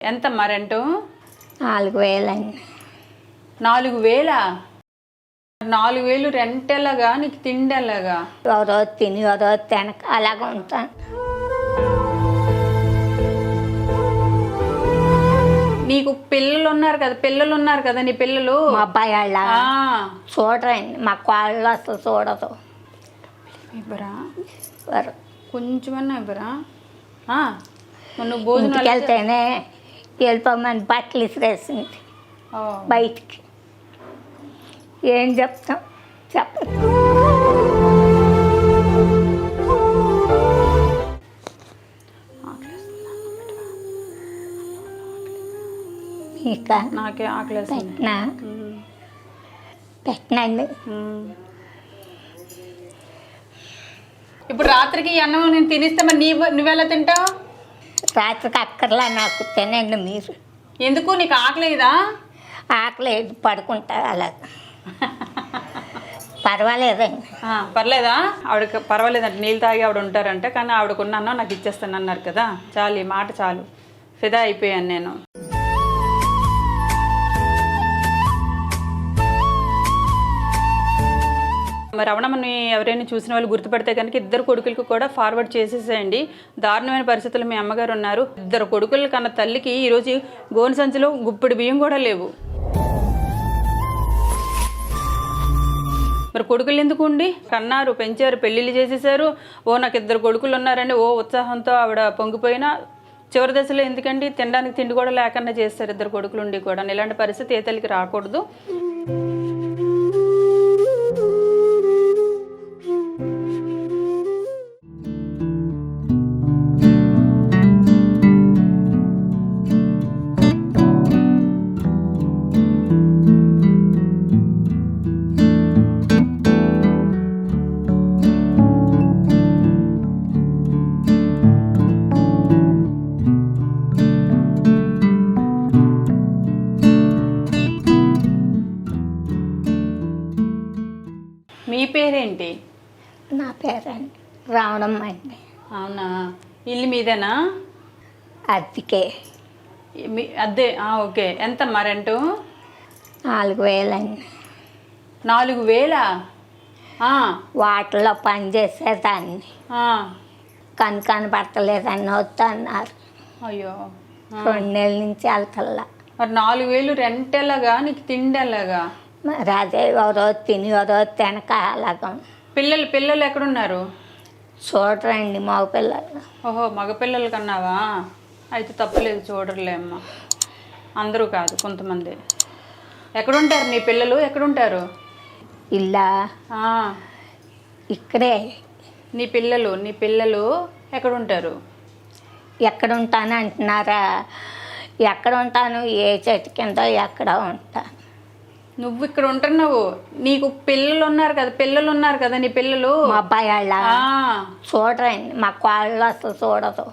ఎంతమ్మా రెంటు నాలుగు వేలండి నాలుగు వేల నాలుగు వేలు రెంట్ ఎలాగా నీకు తిండి ఎలాగా రోజు తిని రోజు తినక అలాగ ఉంటాను నీకు పిల్లలు ఉన్నారు కదా పిల్లలు ఉన్నారు కదా నీ పిల్లలు? మా అబ్బాయి వాళ్ళ ఆ, చూడరండి మా కాళ్ళు అసలు చూడదు. ఇవ్వరా? వారు కొంచెమన్నా ఇవ్వరా? ఆ, మరి నువ్వు భోజనం ఇంటికి వెళ్తేనే వెళ్ళిపోమని బట్టలు ఇసిరేసింది. బయటికి. ఏం చెప్తాం? చెప్పండి నాకే? పెట్టినా? పెట్టినండి. ఇప్పుడు రాత్రికి అన్నం నేను తినిస్తే మరి నీ నువ్వెలా తింటావు? రాత్రికి అక్కర్లా నాకు తినండి మీరు. ఎందుకు? నీకు ఆకలేదా? ఆకలి పడుకుంటా అలా. పర్వాలేదండి పర్లేదా? ఆవిడకి పర్వాలేదంట. నీళ్ళు తాగి ఆవిడ ఉంటారంట కానీ ఆవిడకున్న అన్నం నాకు ఇచ్చేస్తాను అన్నారు కదా. చాలు ఈ మాట చాలు. ఫిదా అయిపోయాను నేను. మరి రమణమ్మని ఎవరైనా చూసిన వాళ్ళు గుర్తుపడితే కనుక ఇద్దరు కొడుకులకు కూడా ఫార్వర్డ్ చేసేసేయండి. దారుణమైన పరిస్థితులు మీ అమ్మగారు ఉన్నారు. ఇద్దరు కొడుకులు కన్న తల్లికి ఈరోజు గోను సంచిలో గుప్పిడి బియ్యం కూడా లేవు. మరి కొడుకులు ఎందుకు ఉండి? కన్నారు పెంచారు పెళ్ళిళ్ళు చేసేసారు. ఓ నాకు ఇద్దరు కొడుకులు ఉన్నారండి. ఓ ఉత్సాహంతో ఆవిడ పొంగిపోయినా చివరి దశలో ఎందుకండి? తినడానికి తిండి కూడా లేకుండా చేస్తారు ఇద్దరు కొడుకులు ఉండి కూడా. ఇలాంటి పరిస్థితి ఏ తల్లికి రాకూడదు. మీదేనా? అద్దెకే మీ అదే ఆ, ఓకే. ఎంతమ్మా రెంటు? నాలుగు వేలండి. నాలుగు వేలా? వాటిలో పని చేసేదాన్ని. కను కనపడతలేదని వద్దన్నారు. అయ్యో. రెండు నెలల నుంచి వెళ్తల్లా మరి నాలుగు వేలు రెంట్ ఎలాగా? నీకు తిండి ఎలాగా? మరి అదే ఓ రోజు తిని ఓ రోజు తినక అలాగ. పిల్లలు పిల్లలు ఎక్కడున్నారు? చూడరండి మగ పిల్లలు. ఓహో మగపిల్లలు కన్నావా? అయితే తప్పలేదు చూడరులే అమ్మ. అందరూ కాదు కొంతమంది. ఎక్కడుంటారు నీ పిల్లలు? ఎక్కడుంటారు? ఇలా ఆ, ఇక్కడే. నీ పిల్లలు నీ పిల్లలు ఎక్కడుంటారు? ఎక్కడ ఉంటాను అంటున్నారా? ఎక్కడ ఉంటాను ఏ చెట్టు కింద ఎక్కడ ఉంటాను నువ్వు ఇక్కడ ఉంటున్నావు. నీకు పిల్లలు ఉన్నారు కదా పిల్లలు ఉన్నారు కదా నీ పిల్లలు? మా అబ్బాయి వాళ్ళ చూడరండి మా కాళ్ళు అసలు చూడదు.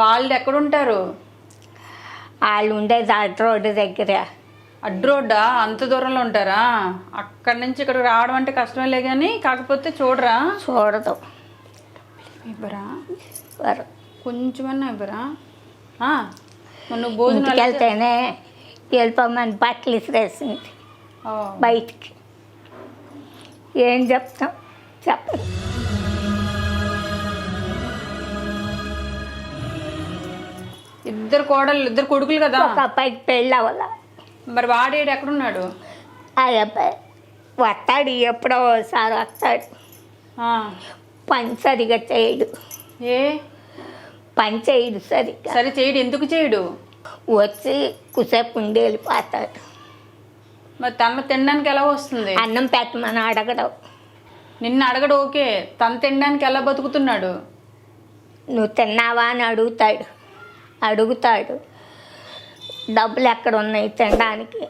వాళ్ళు ఎక్కడుంటారు? వాళ్ళు ఉండేది అడ్డ రోడ్డు దగ్గర. అడ్రోడ్డా అంత దూరంలో ఉంటారా? అక్కడి నుంచి ఇక్కడికి రావడం అంటే కష్టమేలే కానీ కాకపోతే చూడరా? చూడదు. ఇవ్వరా? వారు కొంచెమన్నా ఇవ్వరా? నువ్వు భోజనం వెళ్తేనే వెళ్ళిపోమని బట్టలు ఇసిరేసింది. బయటికి. ఏం చెప్తాం? చెప్పండి. ఇద్దరు కోడలు ఇద్దరు కొడుకులు కదా? ఒక అబ్బాయికి పెళ్ళి అవ్వాల? మరి వాడేడు ఎక్కడున్నాడు? ఆ అబ్బాయి వస్తాడు ఎప్పుడో ఒకసారి వస్తాడు. పని సరిగా చేయడు. ఏ? పని చేయడు సరిగ్గా సరే చేయడు ఎందుకు చేయడు? వచ్చి కుసేపు ఉండి వెళ్ళిపోతాడు. మరి తన తినడానికి ఎలా వస్తుంది? అన్నం పెట్టమని అడగడం నిన్ను అడగడు ఓకే. తను తినడానికి ఎలా బతుకుతున్నాడు? నువ్వు తిన్నావా అని అడుగుతాడు. అడుగుతాడు. డబ్బులు ఎక్కడ ఉన్నాయి తినడానికి?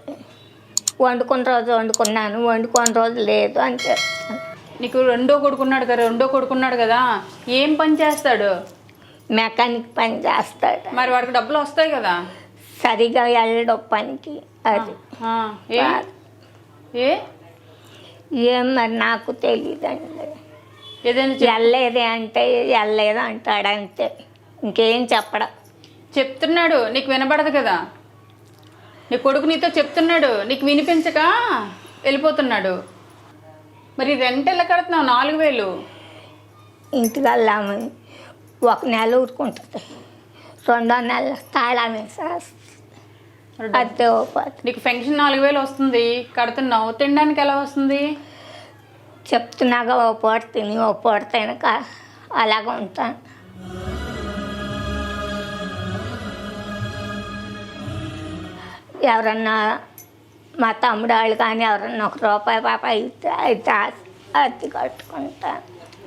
వండుకున్న రోజు వండుకున్నాను వండుకున్న రోజు లేదు అని చెప్తాను. నీకు రెండో కొడుకున్నాడు కదా రెండో కొడుకున్నాడు కదా ఏం పని చేస్తాడు? మెకానిక్ పని చేస్తాడు. మరి వాడికి డబ్బులు వస్తాయి కదా? సరిగా వెళ్ళడం పనికి. అది. ఏ? ఏ? ఏం మరి నాకు తెలియదండి ఏదైనా వెళ్ళలేదే అంటే వెళ్ళలేదు అంటాడు అంతే. ఇంకేం చెప్పడం. చెప్తున్నాడు నీకు వినబడదు కదా. నీ కొడుకు నీతో చెప్తున్నాడు నీకు వినిపించక వెళ్ళిపోతున్నాడు. మరి రెంట్ ఎలా కడుతున్నావు? నాలుగు వేలు. ఇంటికి వెళ్ళాము ఒక నెల ఊరుకుంటుంది. రెండో నెల తాళం వేసేస్తుంది అదే నీకు పెన్షన్ నాలుగు వేలు వస్తుంది కడుతున్నావు తినడానికి ఎలా వస్తుంది? చెప్తున్నాగా ఓ పూట తిని ఓ పూట తినక అలాగ ఉంటాను ఎవరన్నా మా తమ్ముడు వాళ్ళు కానీ ఎవరన్నా ఒక రూపాయి పాప అయితే అయితే అద్దె కట్టుకుంటాను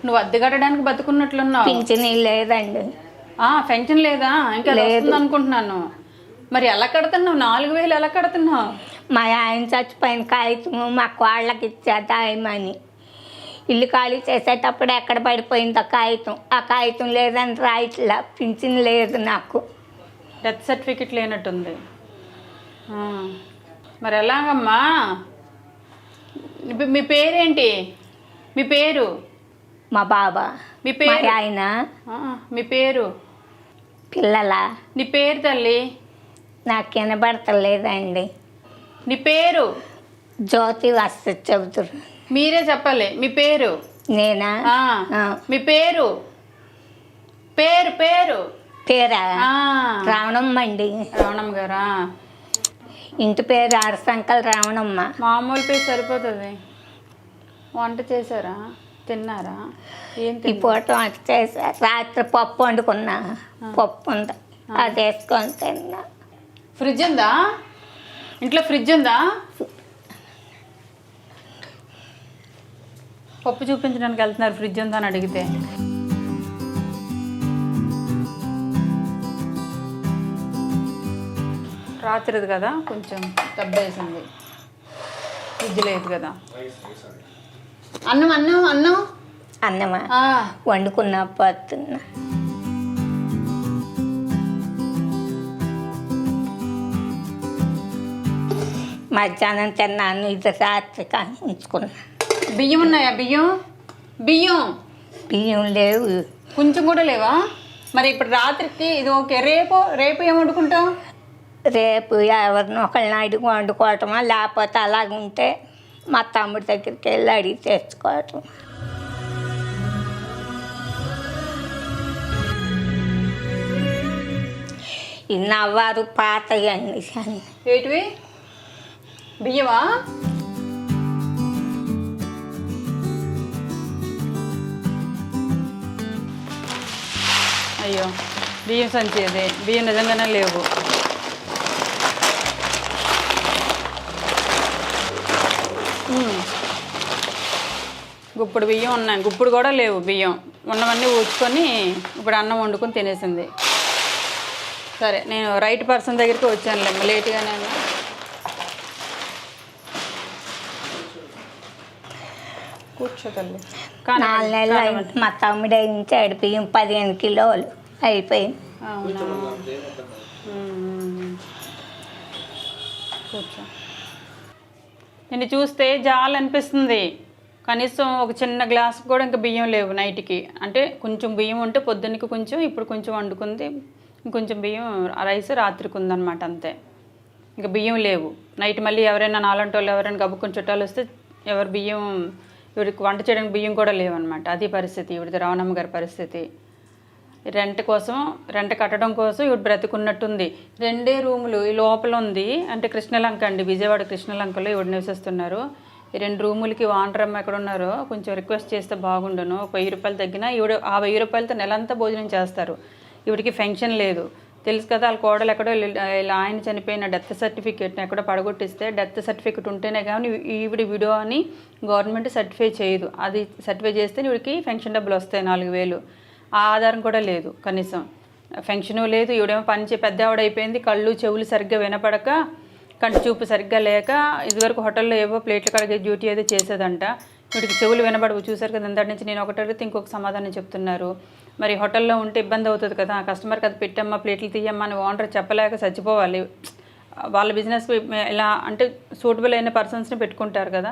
నువ్వు అద్దె కట్టడానికి బతుకున్నట్లున్నావు. పింఛనీ లేదండి. పెన్షన్ లేదా? ఇంకా లేదు. అనుకుంటున్నాను మరి ఎలా కడుతున్నావు? నాలుగు వేలు ఎలా కడుతున్నావు? మా ఆయన చచ్చిపోయిన కాగితము మా కోళ్ళకి ఇచ్చేద్దామని ఇల్లు ఖాళీ చేసేటప్పుడు ఎక్కడ పడిపోయిందో కాగితం. ఆ కాగితం లేదని రాయట్లా. పింఛన్ లేదు నాకు. డెత్ సర్టిఫికెట్ లేనట్టుంది. ఆ, మరి ఎలాగమ్మా? మీ- మీ పేరేంటి? మీ పేరు? మా బాబా. మీ మా పేరు ఆయన. ఆ, మీ పేరు? పిల్లల. నీ పేరు తల్లి? నాకు వినబడతలేదండి. నీ పేరు? జ్యోతి వస్తే చెబుతురు మీరే చెప్పాలి. మీ పేరు? నేనా? ఆ, ఆ. మీ పేరు? పేరు పేరు? పేరా? ఆ, రావణమ్మ అండి. రమణమ్మ గారా? ఇంటి పేరు అరసంకల్ రావణమ్మ. మామూలు పేరు సరిపోతుంది. వంట చేశారా? తిన్నారా? ఏం ఈ తిన్నా పూట వంట చేశారు రాత్రి పప్పు వండుకున్నా. పప్పు ఉంది. అది వేసుకొని తిన్నా. ఫ్రిడ్జ్ ఉందా? ఇంట్లో ఫ్రిడ్జ్ ఉందా? పప్పు చూపించడానికి వెళ్తున్నారు ఫ్రిడ్జ్ ఉందా అని అడిగితే. రాత్రిది కదా కొంచెం దెబ్బేసింది ఫ్రిడ్జ్ లేదు కదా. అన్నం అన్నం అన్నం? అన్నమా? వండుకున్న పోతున్నా మధ్యాహ్నం తిన్నాను ఇది రాత్రి కానీ ఉంచుకున్నా బియ్యం ఉన్నాయా? బియ్యం? బియ్యం? బియ్యం లేవు. కొంచెం కూడా లేవా? మరి ఇప్పుడు రాత్రికి ఇది ఓకే. రేపు రేపు ఏం వండుకుంటాం రేపు ఎవరిని ఒకళ్ళని అడిగి వండుకోవటమా? లేకపోతే అలాగ ఉంటే మా తమ్ముడి దగ్గరికి వెళ్ళి అడిగి తెచ్చుకోవటం. ఈ నవ్వారు పాతయండి అన్నీ ఏటివి? బియ్యమా? అయ్యో బియ్యం సంచి అదే బియ్యం నిజంగానే లేవు. గుప్పుడు బియ్యం ఉన్నాయి. గుప్పుడు కూడా లేవు బియ్యం. ఉన్నవన్నీ ఊచుకొని ఇప్పుడు అన్నం వండుకొని తినేసింది. సరే నేను రైట్ పర్సన్ దగ్గరికి వచ్చానులే. లేట్గానే కూర్చో తల్లి కానీ నాలుగు నెలలు అయింది మా తమ్ముడు ఇచ్చాడు బియ్యం పదిహేను కిలోలు అయిపోయింది. అవునా. కూర్చో. నిన్ను చూస్తే జాలి అనిపిస్తుంది. కనీసం ఒక చిన్న గ్లాస్ కూడా ఇంకా బియ్యం లేవు నైట్కి. అంటే కొంచెం బియ్యం ఉంటే పొద్దున్నకి కొంచెం ఇప్పుడు కొంచెం వండుకుంది ఇంకొంచెం బియ్యం రైస్ రాత్రికి ఉందన్నమాట అంతే. ఇంకా బియ్యం లేవు. నైట్ మళ్ళీ ఎవరైనా నాలంటి వాళ్ళు ఎవరైనా గబుక్కుని చుట్టాలు వస్తే ఎవరు బియ్యం ఇవిడికి వంట చేయడానికి బియ్యం కూడా లేవన్నమాట. అది పరిస్థితి. ఇవిడిది రావణమ్మ గారి పరిస్థితి. రెంట్ కోసం రెంట్ కట్టడం కోసం ఇవి బ్రతికున్నట్టుంది. రెండే రూములు ఈ లోపల ఉంది అంటే కృష్ణలంక అండి. విజయవాడ కృష్ణలంకలో ఇవిడ నివసిస్తున్నారు. ఈ రెండు రూములకి ఓనర్ అమ్మ ఎక్కడ ఉన్నారో కొంచెం రిక్వెస్ట్ చేస్తే బాగుండును. ఒక వెయ్యి రూపాయలు తగ్గినా ఈవిడ ఆ వెయ్యి రూపాయలతో నెలంతా భోజనం చేస్తారు. ఈవిడికి ఫెన్షన్ లేదు. తెలుసు కదా వాళ్ళ కోడలు ఎక్కడో ఆయన చనిపోయిన డెత్ సర్టిఫికేట్ ఎక్కడో పడగొట్టిస్తే డెత్ సర్టిఫికేట్ ఉంటేనే కానీ ఈవిడ విడో అని గవర్నమెంట్ సర్టిఫై చేయదు. అది సర్టిఫై చేస్తే ఈవిడికి పెన్షన్ డబ్బులు వస్తాయి నాలుగు వేలు. ఆ ఆధారం కూడా లేదు కనీసం. ఫెన్షను లేదు ఈవిడేమో పని చే పెద్ద ఆవిడైపోయింది కళ్ళు చెవులు సరిగ్గా వినపడక కంటి చూపు సరిగ్గా లేక ఇదివరకు హోటల్లో ఏవో ప్లేట్లు కడిగే డ్యూటీ అయితే చేసేదంట. వీటికి చెవులు వినబడవు. చూసారు కదా ఇంతటి నుంచి నేను ఒకటి అడిగితే ఇంకొక సమాధానం చెప్తున్నారు. మరి హోటల్లో ఉంటే ఇబ్బంది అవుతుంది కదా కస్టమర్కి అది పెట్టమ్మా ప్లేట్లు తీయమ్మా అని ఓనర్ చెప్పలేక చచ్చిపోవాలి. వాళ్ళ బిజినెస్ ఇలా అంటే సూటబుల్ అయిన పర్సన్స్ని పెట్టుకుంటారు కదా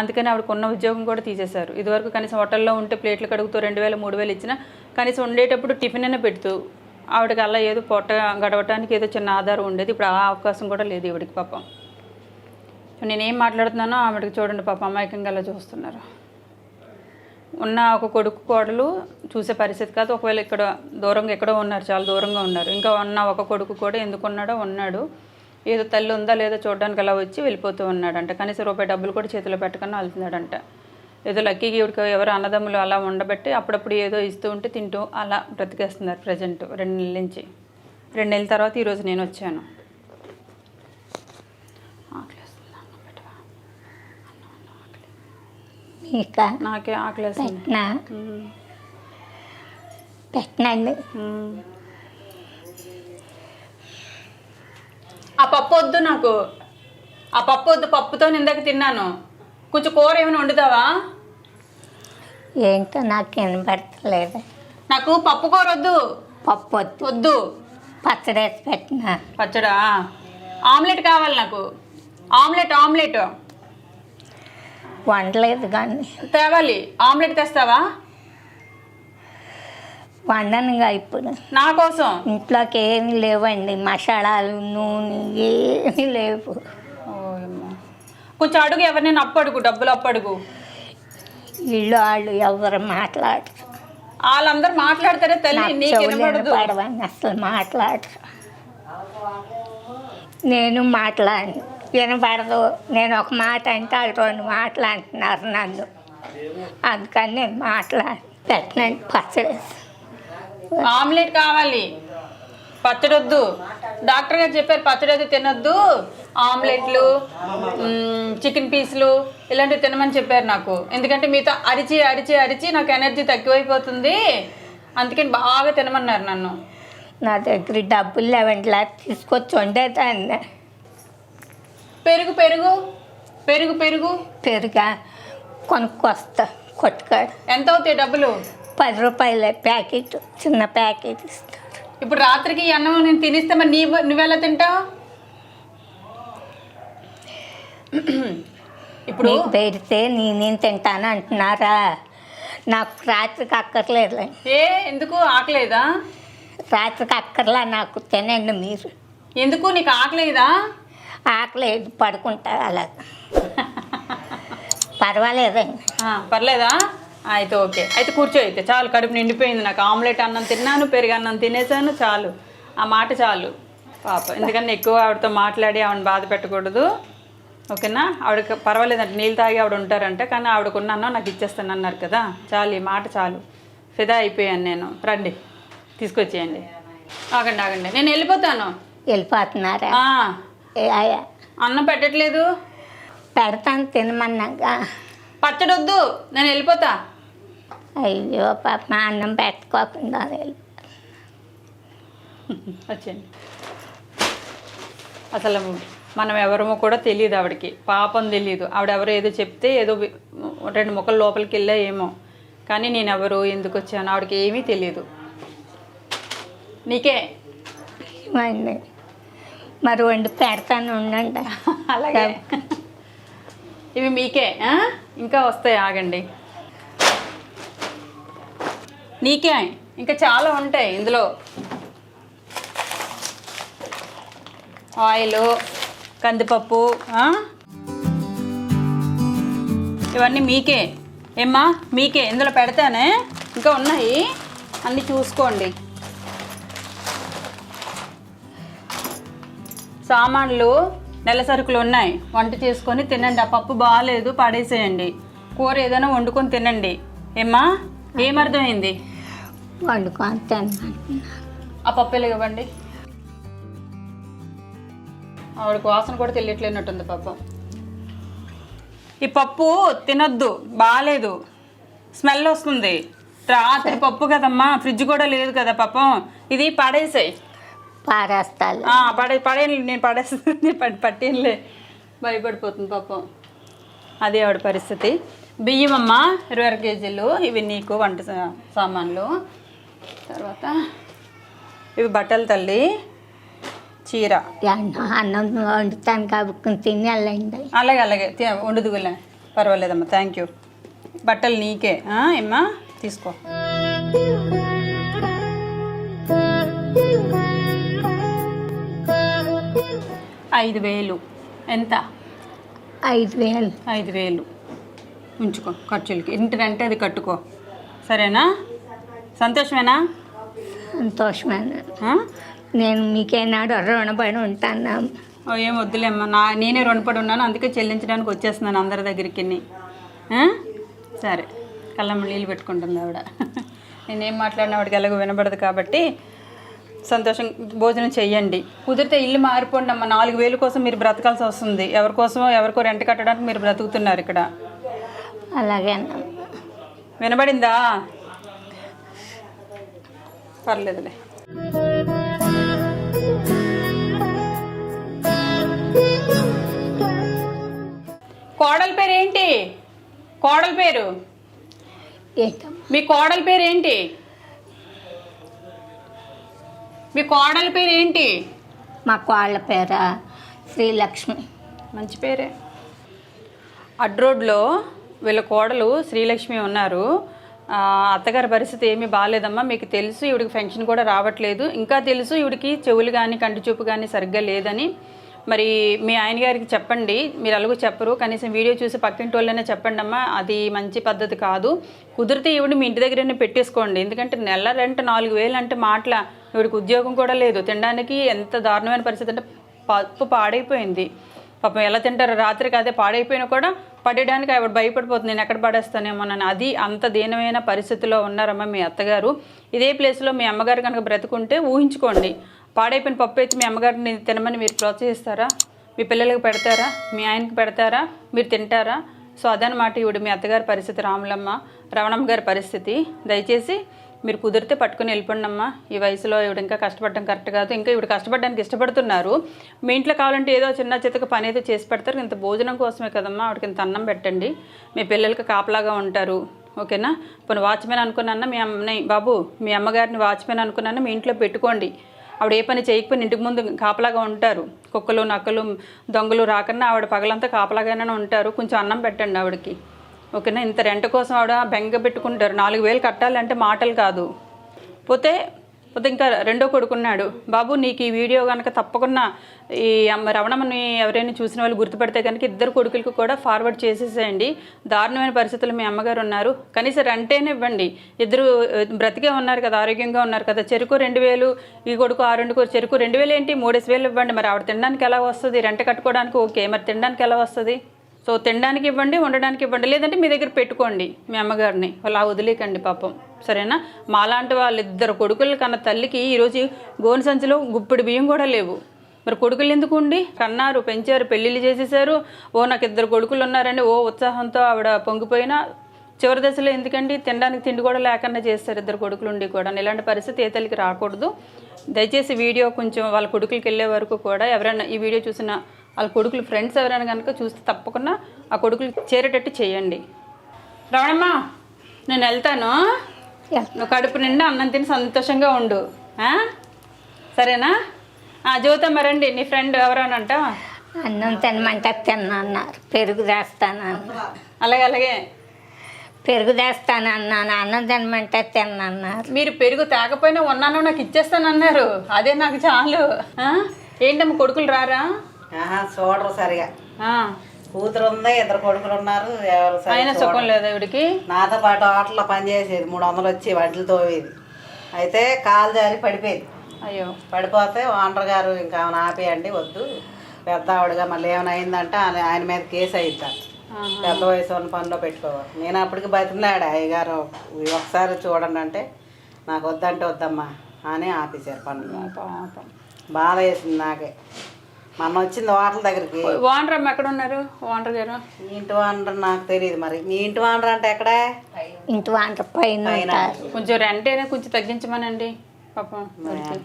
అందుకని ఆవిడకు ఉన్న ఉద్యోగం కూడా తీసేశారు. ఇదివరకు కనీసం హోటల్లో ఉంటే ప్లేట్లు కడుగుతూ రెండు వేలు మూడు వేలు ఇచ్చినా కనీసం ఉండేటప్పుడు టిఫిన్ అయినా పెడుతూ ఆవిడకి అలా ఏదో పొట్ట గడవటానికి ఏదో చిన్న ఆధారం ఉండేది. ఇప్పుడు ఆ అవకాశం కూడా లేదు ఈవిడికి పాపం. నేనేం మాట్లాడుతున్నానో ఆవిడకి చూడండి పాప అమాయకంగా అలా చూస్తున్నారు. ఉన్న ఒక కొడుకు కోడలు చూసే పరిస్థితి కాదు. ఒకవేళ ఇక్కడ దూరంగా ఎక్కడో ఉన్నారు చాలా దూరంగా ఉన్నారు. ఇంకా ఉన్న ఒక కొడుకు కూడా ఎందుకు ఉన్నాడో ఉన్నాడు. ఏదో తల్లి ఉందా లేదో చూడడానికి అలా వచ్చి వెళ్ళిపోతూ ఉన్నాడంట. కనీసం రూపాయి డబ్బులు కూడా చేతిలో పెట్టకుండా వెళ్తున్నాడంట. ఏదో లక్కీకి ఇవిడికి ఎవరు అన్నదమ్ములు అలా ఉండబట్టి అప్పుడప్పుడు ఏదో ఇస్తూ ఉంటే తింటూ అలా బ్రతికేస్తున్నారు ప్రజెంట్. రెండు నెలల నుంచి. రెండు నెలల తర్వాత ఈరోజు నేను వచ్చాను. మీక నాకే ఆకలేస్తుంది. పెట్టినా. పెట్టినండి. ఆ పప్పు వద్దు నాకు. ఆ పప్పు వద్దు పప్పుతో ఇందాక తిన్నాను. కొంచెం కూర ఏమైనా వండుతావా? ఏంటో నాకు వినపడతలేదు నాకు పప్పు కూర వద్దు. పప్పు వద్దు. వద్దు. పచ్చడి వేసి పెట్టినా? పచ్చడా? ఆమ్లెట్ కావాలి నాకు. Omelette omelette. వండలేదు కానీ. తేవాలి. ఆమ్లెట్ తెస్తావా? వండనుగా ఇప్పుడు. నా కోసం? ఇంట్లోకి ఏమీ లేవండి. మసాలాలు నూనె ఏమీ లేవు. కొంచెం అడుగు ఎవరినైనా అప్పు అడుగు డబ్బులు అప్పు అడుగు. ఇల్లు వాళ్ళు ఎవరు మాట్లాడరు. వాళ్ళందరూ మాట్లాడతారే తల్లి నాకు వినపడదు. అసలు మాట్లాడరు. నేను మాట్లాడను. వినపడదు నేను ఒక మాట అంటే వాళ్ళు రెండు మాటలు అంటున్నారు నన్ను. అందుకని నేను మాట్లాడు పెట్టనండి పచ్చడి. ఆమ్లెట్ కావాలి. పచ్చడి వద్దు డాక్టర్ గారు చెప్పారు పచ్చడి అది తినొద్దు. ఆమ్లెట్లు చికెన్ పీసులు ఇలాంటివి తినమని చెప్పారు నాకు. ఎందుకంటే మీతో అరిచి అరిచి అరిచి నాకు ఎనర్జీ తక్కువైపోతుంది. అందుకని బాగా తినమన్నారు నన్ను. నా దగ్గర డబ్బులు లేవండి ఇలా తీసుకొచ్చి వండేదాన్ని. పెరుగు పెరుగు పెరుగు పెరుగు. పెరుగా కొనుక్కొస్తా కొట్టుకాడు. ఎంత అవుతాయి డబ్బులు? పది రూపాయల ప్యాకెట్ చిన్న ప్యాకెట్ ఇస్తాడు ఇప్పుడు రాత్రికి ఈ అన్నం నేను తినిస్తే మరి నీ నువ్వెలా తింటావు? ఇప్పుడు నీకు పెడితే నేనేం తింటాను అంటున్నారా? నాకు రాత్రికి అక్కర్లేదులేండి ఏ ఎందుకు ఆకలేదా? రాత్రికి అక్కర్లా నాకు తినండి మీరు. ఎందుకు? నీకు ఆకలేదా? ఆకలేదు పడుకుంటా అలా. పర్వాలేదండి పర్లేదా? అయితే ఓకే. అయితే కూర్చో అయితే చాలు. కడుపు నిండిపోయింది నాకు. ఆమ్లెట్ అన్నం తిన్నాను పెరుగు అన్నం తినేసాను చాలు. ఆ మాట చాలు. పాప. ఎందుకంటే ఎక్కువ ఆవిడతో మాట్లాడి ఆవిడని బాధ పెట్టకూడదు. ఓకేనా? ఆవిడకి పర్వాలేదంటే నీళ్ళు తాగి ఆవిడ ఉంటారంట కానీ ఆవిడకున్న అన్నం నాకు ఇచ్చేస్తాను అన్నారు కదా. చాలు ఈ మాట చాలు. ఫిదా అయిపోయాను నేను. రండి. తీసుకొచ్చేయండి. ఆగండి ఆగండి. నేను వెళ్ళిపోతాను. వెళ్ళిపోతున్నారా? అన్నం పెట్టట్లేదు. పెడతాను తినమన్నాగా. పచ్చడి వద్దు నేను వెళ్ళిపోతా. అయ్యో పాప మా అన్నం పెట్టుకోకుండా వచ్చేయండి. అసలు మనం ఎవరమో కూడా తెలియదు ఆవిడకి. పాపం తెలియదు. ఆవిడ ఎవరో ఏదో చెప్తే ఏదో రెండు ముక్కలు లోపలికి వెళ్ళా ఏమో. కానీ నేను ఎవరు ఎందుకు వచ్చాను ఆవిడకి ఏమీ తెలియదు. నీకే. మరి వండి పెడతాను ఉండండి. అలాగే. ఇవి మీకే? ఇంకా వస్తాయి ఆగండి. నీకే ఇంకా చాలా ఉంటాయి ఇందులో. ఆయిల్ కందిపప్పు? ఇవన్నీ మీకే. ఏమ్మా మీకే. ఇందులో పెడతానే. ఇంకా ఉన్నాయి. అన్నీ చూసుకోండి. సామాన్లు నెల సరుకులు ఉన్నాయి. వంట చేసుకొని తినండి. ఆ పప్పు బాగాలేదు పడేసేయండి. కూర ఏదైనా వండుకొని తినండి. ఏమ్మా? ఏమర్థమైంది వండుకొని ఆ పప్పు ఎలాగ ఇవ్వండి? ఆవిడకి వాసన కూడా తెలియట్లేనట్టుంది పాపం ఈ పప్పు తినొద్దు బాగాలేదు స్మెల్ వస్తుంది. రాత్రి పప్పు కదమ్మా. ఫ్రిడ్జ్ కూడా లేదు కదా పాపం ఇది పడేసాయి. పారేస్తాలు. పడే పడేయండి నేను పడేస్తుంది పట్టేనులే. భయపడిపోతుంది పాపం. అది ఆవిడ పరిస్థితి. బియ్యం అమ్మ ఇరవై ఆరు కేజీలు. ఇవి నీకు వంట సా- సామాన్లు. తర్వాత ఇవి బట్టలు తల్లి చీర. అన్నం అన్నం వండుతాను కాబట్టి తిని వెళ్ళండి అలాగే అలాగే. తి- వండుదుగులే పర్వాలేదమ్మా. Thank you. బట్టలు నీకే. ఏమ్మా? తీసుకో. ఐదు వేలు. ఎంత? ఐదు వేలు. ఐదు వేలు. ఉంచుకో ఖర్చులకి ఇంటి రెంట్ అది కట్టుకో. సరేనా? సంతోషమేనా? సంతోషమైన? నేను మీకేనాడు రుణపడి ఉంటాను ఓ ఏం వద్దులేమ్మా. నా నేనే రుణపడి ఉన్నాను అందుకే చెల్లించడానికి వచ్చేస్తున్నాను అందరి దగ్గరికి? సరే. కళ్ళమ్మ నీళ్ళు పెట్టుకుంటుంది ఆవిడ. నేనేం మాట్లాడినా ఆవిడకి ఎలాగో వినబడదు కాబట్టి సంతోషం భోజనం చెయ్యండి. కుదిరితే ఇల్లు మారిపోండి అమ్మ. నాలుగు వేలు కోసం మీరు బ్రతకాల్సి వస్తుంది. ఎవరి కోసమో ఎవరికో రెంట్ కట్టడానికి మీరు బ్రతుకుతున్నారు ఇక్కడ. అలాగే వినబడిందా? పర్లేదులే. కోడల పేరు ఏంటి కోడల పేరు? మీ కోడల పేరు ఏంటి మీ కోడల పేరు ఏంటి మా కోళ్ళ పేర శ్రీలక్ష్మి. మంచి పేరే. అడ్రోడ్లో వీళ్ళ కోడలు శ్రీలక్ష్మి ఉన్నారు. ఆ, అత్తగారి పరిస్థితి ఏమీ బాగాలేదమ్మా మీకు తెలుసు ఈవిడికి ఫంక్షన్ కూడా రావట్లేదు. ఇంకా తెలుసు ఈవిడికి చెవులు కానీ కంటి చూపు కానీ సరిగ్గా లేదని. మరి మీ ఆయన గారికి చెప్పండి. మీరు అలాగూ చెప్పరు. కనీసం వీడియో చూసి పక్కింటి వాళ్ళైనా చెప్పండి అమ్మా అది మంచి పద్ధతి కాదు. కుదిరితే ఈవిడ మీ ఇంటి దగ్గరనే పెట్టేసుకోండి. ఎందుకంటే నెల రెంట్ నాలుగు వేలు అంటే మాటల ఈవిడికి ఉద్యోగం కూడా లేదు. తినడానికి ఎంత దారుణమైన పరిస్థితి అంటే పప్పు పాడైపోయింది. పాపం ఎలా తింటారు రాత్రికి అదే పాడైపోయినా కూడా పడేయడానికి ఆవిడ భయపడిపోతుంది. నేను ఎక్కడ పడేస్తానేమోనని అది అంత దీనమైన పరిస్థితిలో ఉన్నారమ్మా మీ అత్తగారు. ఇదే ప్లేస్లో మీ అమ్మగారు కనుక బ్రతుకుంటే ఊహించుకోండి. పాడైపోయిన పప్పు అయితే మీ అమ్మగారిని తినమని మీరు ప్రోత్సహిస్తారా? మీ పిల్లలకు పెడతారా? మీ ఆయనకి పెడతారా? మీరు తింటారా? సో అదనమాట ఇవిడు మీ అత్తగారి పరిస్థితి రాములమ్మ రవణమ్మ గారి పరిస్థితి. దయచేసి మీరు కుదిరితే పట్టుకుని వెళ్ళిపోండి అమ్మా ఈ వయసులో ఇవిడ ఇంకా కష్టపడడం కరెక్ట్ కాదు. ఇంకా ఇవిడ కష్టపడడానికి ఇష్టపడుతున్నారు. మీ ఇంట్లో కావాలంటే ఏదో చిన్న చితక పని అయితే చేసి పెడతారు. ఇంత భోజనం కోసమే కదమ్మా. ఆవిడకి ఇంత అన్నం పెట్టండి. మీ పిల్లలకి కాపలాగా ఉంటారు. ఓకేనా? ఇప్పుడు వాచ్మెన్ అనుకున్నా మీ అమ్మని బాబు మీ అమ్మగారిని వాచ్మెన్ అనుకున్నాను మీ ఇంట్లో పెట్టుకోండి. ఆవిడ ఏ పని చేయకపోయినా ఇంటికి ముందు కాపలాగా ఉంటారు. కుక్కలు నక్కలు దొంగలు రాకన్నా ఆవిడ పగలంతా కాపలాగానే ఉంటారు. కొంచెం అన్నం పెట్టండి ఆవిడకి. ఓకేనా? ఇంత రెంట్ కోసం ఆవిడ బెంగ పెట్టుకుంటారు. నాలుగు వేలు కట్టాలంటే మాటలు కాదు. పోతే పోతే ఇంకా రెండో కొడుకున్నాడు. బాబు నీకు ఈ వీడియో కనుక తప్పకుండా ఈ అమ్మ రవణమ్మని ఎవరైనా చూసిన వాళ్ళు గుర్తుపడితే కనుక ఇద్దరు కొడుకులకు కూడా ఫార్వర్డ్ చేసేసేయండి. దారుణమైన పరిస్థితులు మీ అమ్మగారు ఉన్నారు. కనీసం రెంటేనే ఇవ్వండి. ఇద్దరు బ్రతికే ఉన్నారు కదా ఆరోగ్యంగా ఉన్నారు కదా. చెరుకు రెండు వేలు ఈ కొడుకు ఆ రెండు కొడుకు చెరుకు రెండు వేలు ఏంటి? మూడేసి వేలు ఇవ్వండి. మరి ఆవిడ తినడానికి ఎలా వస్తుంది? రెంట్ కట్టుకోవడానికి ఓకే. మరి తినడానికి ఎలా వస్తుంది? సో తినడానికి ఇవ్వండి ఉండడానికి ఇవ్వండి. లేదంటే మీ దగ్గర పెట్టుకోండి మీ అమ్మగారిని. అలా వదిలేకండి పాపం. సరేనా? మాలాంటి వాళ్ళిద్దరు కొడుకులు కన్న తల్లికి ఈరోజు గోను సంచిలో గుప్పిడి బియ్యం కూడా లేవు. మరి కొడుకులు ఎందుకు ఉండి? కన్నారు పెంచారు పెళ్ళిళ్ళు చేసేసారు ఓ నాకు ఇద్దరు కొడుకులు ఉన్నారండి. ఓ ఉత్సాహంతో ఆవిడ పొంగిపోయినా చివరి దశలో ఎందుకండి? తినడానికి తిండి కూడా లేకుండా చేస్తారు ఇద్దరు కొడుకులు ఉండి కూడా. ఇలాంటి పరిస్థితి ఏ తల్లికి రాకూడదు. దయచేసి వీడియో కొంచెం వాళ్ళ కొడుకులకి వెళ్ళే వరకు కూడా ఎవరైనా ఈ వీడియో చూసిన వాళ్ళ కొడుకులు ఫ్రెండ్స్ ఎవరైనా కనుక చూస్తే తప్పకుండా ఆ కొడుకులు చేరేటట్టు చేయండి. రవణమ్మ నేను వెళ్తాను. నువ్వు కడుపు నిండా అన్నం తిని సంతోషంగా ఉండు? సరేనా? ఆ జ్యోతమ్మ రండి నీ ఫ్రెండ్ ఎవరనంట? అన్నం తినమంటే తిన్నా అన్నారు పెరుగు తెస్తానన్నారు అలాగే అలాగే. పెరుగు తెస్తానన్నాను అన్నం తినమంటే తిన్నా అన్నారు మీరు పెరుగు తాగపోయినా ఉన్నాను నాకు ఇచ్చేస్తానన్నారు. అదే నాకు చాలు? ఏంటమ్మ కొడుకులు రారా? చూడరు సరిగా. కూతురు ఉంది ఇద్దరు కొడుకులు ఉన్నారు ఎవరు. సుఖం లేదా ఇవిడికి నాతో పాటు హోటల్లో పనిచేసేది మూడు వందలు వచ్చి వడ్లు తోవేది. అయితే కాలు జారి పడిపోయింది. అయ్యో. పడిపోతే ఓనర్ గారు ఇంకా ఆమెను ఆపేయండి వద్దు. పెద్ద ఆవిడగా మళ్ళీ ఏమైనా అయిందంటే ఆయన మీద కేసు అయిద్దాం. పెద్ద వయసు ఉన్న పనిలో పెట్టుకోవాలి. నేను అప్పటికి బతిమలాడా అయ్యగారు? ఒకసారి చూడండి అంటే నాకు వద్దంటే వద్దమ్మా అని ఆపేశారు పనులు. బాధ వేసింది నాకే. మొన్న వచ్చింది హోటల్ దగ్గరికి. ఓనర్ అమ్మ ఎక్కడ ఉన్నారు ఓనర్ గారు? మీ ఇంటి వానర్ నాకు తెలియదు మరి. మీ ఇంటి వానర్ అంటే ఎక్కడే? ఇంటి వంట పైన కొంచెం రెంట్ అయినా కొంచెం తగ్గించమనండి. పాపం.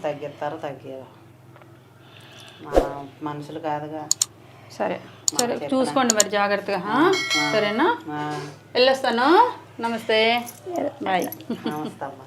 తగ్గిస్తారో తగ్గారు మన మనుషులు కాదుగా. సరే. సరే చూసుకోండి మరి జాగ్రత్తగా? సరేనా? వెళ్ళొస్తాను. నమస్తే. బాయ్. నమస్తే అమ్మా.